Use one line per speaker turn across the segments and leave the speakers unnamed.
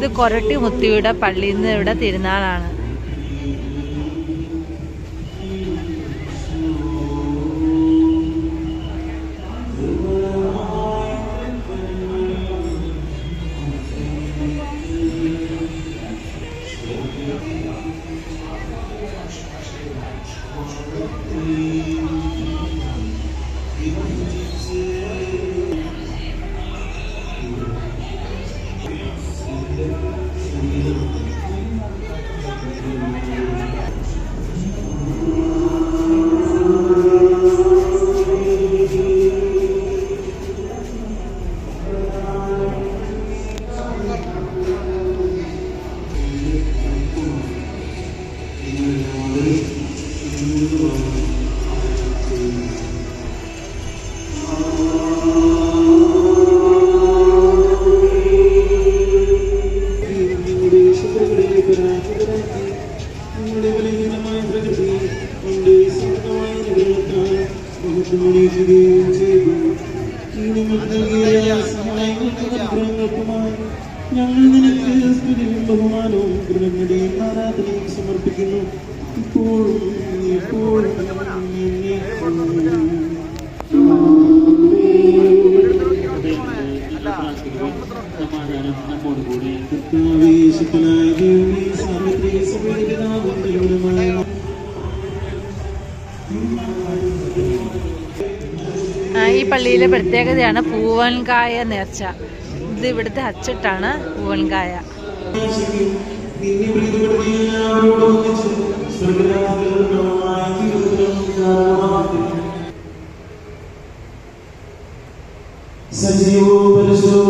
ഇത് കൊരട്ടി മുത്തിയുടെ പള്ളിയിൽ നിന്ന് ഇവിടെ തിരുനാളാണ്
നിങ്ങളുടെ ബലഹീനമായ പ്രകൃതി നിന്റെ സ്വന്തമായ അനുഗ്രഹത്താൽ മഹത്വമണിയിക്കുകയും ചെയ്തു ഈ നിങ്ങൾക്ക് നൽകിയ സഹായങ്ങൾക്കും അനുഗ്രഹങ്ങൾക്കുമായി ഞങ്ങൾ നിനക്ക് സ്തുതിയും ബഹുമാനവും കൃതജ്ഞതയും ആരാധനയും സമർപ്പിക്കുന്നു ഇപ്പോഴും എന്നേക്കും.
സമാധാനം നമ്മോടുകൂടി
കൂടി ശക്തനായ ദൈവമേ,
ഈ പള്ളിയിലെ പ്രത്യേകതയാണ് പൂവൻകായ നേർച്ച. ഇത് ഇവിടുത്തെ അച്ചിട്ടാണ് പൂവൻകായ.
സജീവോ പ്രീതിപ്പെടുത്തിയ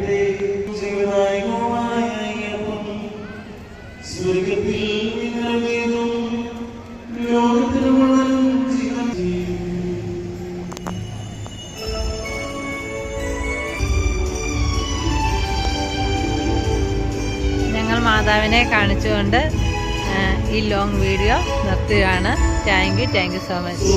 മാതാവിനെ കാണിച്ചുകൊണ്ട് ഈ ലോങ് വീഡിയോ നിർത്തുകയാണ്. Thank you thank you so much